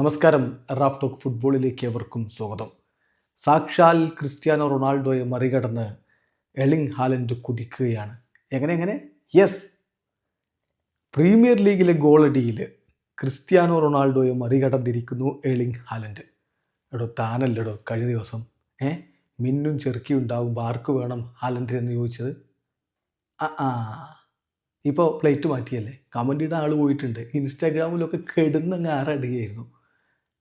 നമസ്കാരം. Raf talk ഫുട്ബോളിലേക്ക് എവർക്കും സ്വാഗതം. സാക്ഷാൽ ക്രിസ്ത്യാനോ റൊണാൾഡോയെ മറികടന്ന് എളിങ് ഹാലൻഡ് കുതിക്കുകയാണ്. എങ്ങനെ എങ്ങനെ? യെസ് പ്രീമിയർ ലീഗിലെ ഗോളടിയിൽ ക്രിസ്ത്യാനോ റൊണാൾഡോയെ മറികടന്നിരിക്കുന്നു എളിങ് ഹാലൻഡ്. എടോ താനല്ലടോ കഴിഞ്ഞ ദിവസം ഏ? മിന്നും ചെറുക്കി ഉണ്ടാകുമ്പോൾ ആർക്ക് വേണം ഹാലൻഡ് എന്ന് ചോദിച്ചത്? ആ ആ. ഇപ്പോൾ പ്ലേറ്റ് മാറ്റിയല്ലേ? കമന്റിയുടെ ആൾ പോയിട്ടുണ്ട്. ഇൻസ്റ്റാഗ്രാമിലൊക്കെ കെടുന്നങ്ങ് ആറടിയായിരുന്നു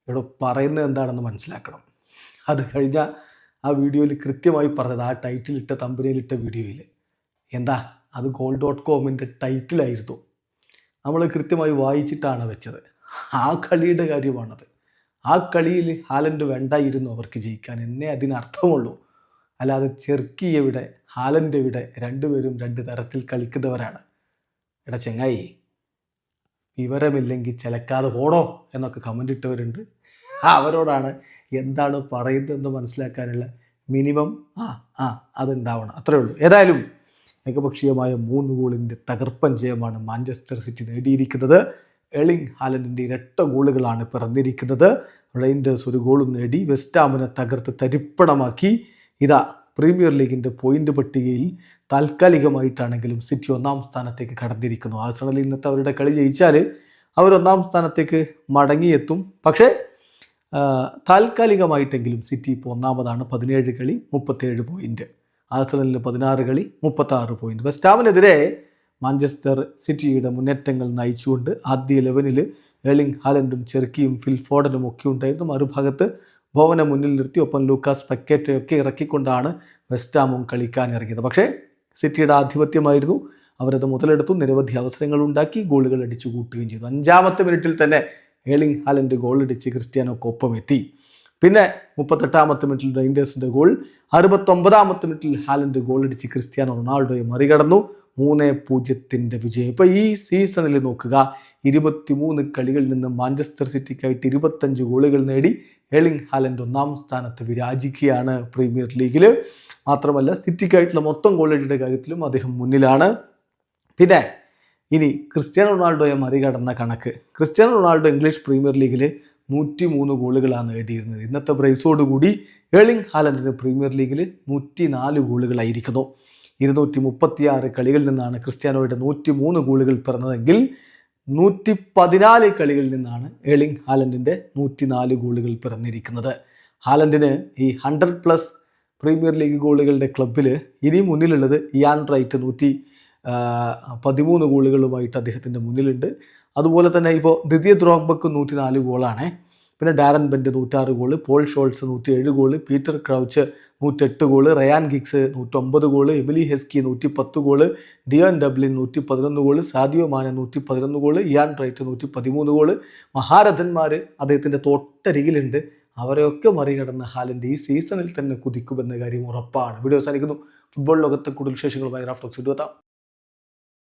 ഇവിടെ പറയുന്നത് എന്താണെന്ന് മനസ്സിലാക്കണം. അത് കഴിഞ്ഞ ആ വീഡിയോയിൽ കൃത്യമായി പറഞ്ഞത് ആ ടൈറ്റിലിട്ട തമ്പനിയിലിട്ട വീഡിയോയിൽ. എന്താ? അത് ഗോൾ ഡോട്ട് കോമിന്റെ ടൈറ്റിലായിരുന്നു. നമ്മൾ കൃത്യമായി വായിച്ചിട്ടാണ് വെച്ചത്. ആ കളിയുടെ കാര്യമാണത്. ആ കളിയിൽ ഹാലൻഡ് വേണ്ടായിരുന്നു അവർക്ക് ജയിക്കാൻ. എന്നേ അതിനർത്ഥമുള്ളൂ. അല്ലാതെ ചെർക്കി എവിടെ ഹാലൻഡ് എവിടെ രണ്ടുപേരും രണ്ട് തരത്തിൽ കളിക്കുന്നവരാണ്. എടാ ചെങ്ങായി വിവരമില്ലെങ്കിൽ ചിലക്കാതെ പോടോ എന്നൊക്കെ കമന്റ് ഇട്ടവരുണ്ട്. അവരോടാണ് എന്താണ് പറയുന്നതെന്ന് മനസ്സിലാക്കാനുള്ള മിനിമം ആ ആ അതുണ്ടാവണം. അത്രേ ഉള്ളൂ. ഏതായാലും ഏകപക്ഷീയമായ മൂന്ന് ഗോളിന്റെ തകർപ്പൻ ജയമാണ് മാഞ്ചസ്റ്റർ സിറ്റി നേടിയിരിക്കുന്നത്. എളിങ് ഹാലൻഡിന്റെ ഇരട്ട ഗോളുകളാണ് പിറന്നിരിക്കുന്നത്. റെയിൻഡേഴ്സ് ഒരു ഗോളും നേടി വെസ്റ്റാമിനെ തകർത്ത് തരിപ്പണമാക്കി. ഇതാ പ്രീമിയർ ലീഗിന്റെ പോയിന്റ് പട്ടികയിൽ താൽക്കാലികമായിട്ടാണെങ്കിലും സിറ്റി ഒന്നാം സ്ഥാനത്തേക്ക് കടന്നിരിക്കുന്നു. ആഴ്സണൽ ഇന്നത്തെ അവരുടെ കളി ജയിച്ചാൽ അവർ ഒന്നാം സ്ഥാനത്തേക്ക് മടങ്ങിയെത്തും. പക്ഷേ താൽക്കാലികമായിട്ടെങ്കിലും സിറ്റി ഇപ്പോൾ ഒന്നാമതാണ്. പതിനേഴ് കളി മുപ്പത്തേഴ് പോയിന്റ്. ആഴ്സണലിന് പതിനാറ് കളി മുപ്പത്താറ് പോയിന്റ്. വെസ്റ്റാമിനെതിരെ മാഞ്ചസ്റ്റർ സിറ്റിയുടെ മുന്നേറ്റങ്ങൾ നയിച്ചുകൊണ്ട് ആദ്യ ലെവനിൽ എളിങ് ഹാലൻഡും ചെറുക്കിയും ഫിൽഫോർഡനും ഒക്കെ ഉണ്ടായിരുന്നു. മറുഭാഗത്ത് ഭവനെ മുന്നിൽ നിർത്തി ഒപ്പം ലൂക്കാസ് പക്കേറ്റയൊക്കെ ഇറക്കിക്കൊണ്ടാണ് വെസ്റ്റാമും കളിക്കാൻ ഇറങ്ങിയത്. പക്ഷേ സിറ്റിയുടെ ആധിപത്യമായിരുന്നു. അവരത് മുതലെടുത്തു നിരവധി അവസരങ്ങൾ ഉണ്ടാക്കി ഗോളുകൾ അടിച്ചു കൂട്ടുകയും ചെയ്തു. അഞ്ചാമത്തെ മിനിറ്റിൽ തന്നെ ഏളിംഗ് ഹാലൻഡ് ഗോൾ അടിച്ച് ക്രിസ്ത്യാനോക്കൊപ്പം എത്തി പിന്നെ മുപ്പത്തെട്ടാമത്തെ മിനിറ്റിൽ റൈൻഡേഴ്സിന്റെ ഗോൾ അറുപത്തൊമ്പതാമത്തെ മിനിറ്റിൽ ഹാലൻഡ് ഗോൾ അടിച്ച് ക്രിസ്ത്യാനോ റൊണാൾഡോയെ മറികടന്നു. മൂന്ന് പൂജ്യത്തിന്റെ വിജയം. ഇപ്പോൾ ഈ സീസണിൽ നോക്കുക ഇരുപത്തിമൂന്ന് കളികളിൽ നിന്ന് മാഞ്ചസ്റ്റർ സിറ്റിക്കായിട്ട് ഇരുപത്തഞ്ച് ഗോളുകൾ നേടി എളിംഗ് ഹാലൻഡ് ഒന്നാം സ്ഥാനത്ത് വിരാജിക്കുകയാണ് പ്രീമിയർ ലീഗിൽ മാത്രമല്ല സിറ്റിക്കായിട്ടുള്ള മൊത്തം ഗോളടിയുടെ കാര്യത്തിലും അദ്ദേഹം മുന്നിലാണ്. പിന്നെ ഇനി ക്രിസ്ത്യാനോ റൊണാൾഡോയെ മറികടന്ന കണക്ക്. ക്രിസ്ത്യാനോ റൊണാൾഡോ ഇംഗ്ലീഷ് പ്രീമിയർ ലീഗിൽ നൂറ്റി മൂന്ന് ഗോളുകളാണ് നേടിയിരുന്നത്. ഇന്നത്തെ ബ്രൈസോടുകൂടി ഏളിംഗ് ഹാലൻഡിന് പ്രീമിയർ ലീഗിൽ നൂറ്റി നാല് ഗോളുകളായിരിക്കുന്നു. ഇരുന്നൂറ്റി മുപ്പത്തിയാറ് കളികളിൽ നിന്നാണ് ക്രിസ്ത്യാനോയുടെ നൂറ്റി മൂന്ന് ഗോളുകൾ പിറന്നതെങ്കിൽ നൂറ്റി പതിനാല് കളികളിൽ നിന്നാണ് എളിങ് ഹാലൻഡിന്റെ നൂറ്റി നാല് ഗോളുകൾ പിറന്നിരിക്കുന്നത്. ഹാലൻഡിന് ഈ ഹൺഡ്രഡ് പ്ലസ് പ്രീമിയർ ലീഗ് ഗോളുകളുടെ ക്ലബിൽ ഇനി മുന്നിലുള്ളത് ഇയാൻ റൈറ്റ് നൂറ്റി പതിമൂന്ന് ഗോളുകളുമായിട്ട് അദ്ദേഹത്തിന്റെ മുന്നിലുണ്ട്. അതുപോലെ തന്നെ ഇപ്പോൾ ദ്വിതീയ ദ്രോഗ്ബക്ക് നൂറ്റി നാല് ഗോളാണ്. പിന്നെ ഡാരൻ ബെൻഡ് നൂറ്റാറ് ഗോൾ പോൾ ഷോൾസ് നൂറ്റി ഏഴ് ഗോൾ പീറ്റർ ക്രൗച്ച് നൂറ്റെട്ട് ഗോൾ റയാൻ ഗിക്സ് നൂറ്റൊമ്പത് ഗോൾ എമിലി ഹെസ്കി നൂറ്റി പത്ത് ഗോൾ ഡിയോൻ ഡബ്ലിൻ നൂറ്റി പതിനൊന്ന് ഗോൾ സാദിയോ മാന നൂറ്റി പതിനൊന്ന് ഗോൾ ഇയാൻ റൈറ്റ് നൂറ്റി പതിമൂന്ന് ഗോൾ മഹാരഥന്മാർ അദ്ദേഹത്തിന്റെ തൊട്ടരികിലുണ്ട്. അവരെയൊക്കെ മറികടന്ന ഹാലൻഡ് ഈ സീസണിൽ തന്നെ കുതിക്കുമെന്ന കാര്യം ഉറപ്പാണ്. വീഡിയോ അവസാനിക്കുന്നു. ഫുട്ബോൾ ലോകത്തെ കൂടുതൽ വിശേഷങ്ങളുമായി റാഫ്റ്റോക്സ് ഇടുവത്താം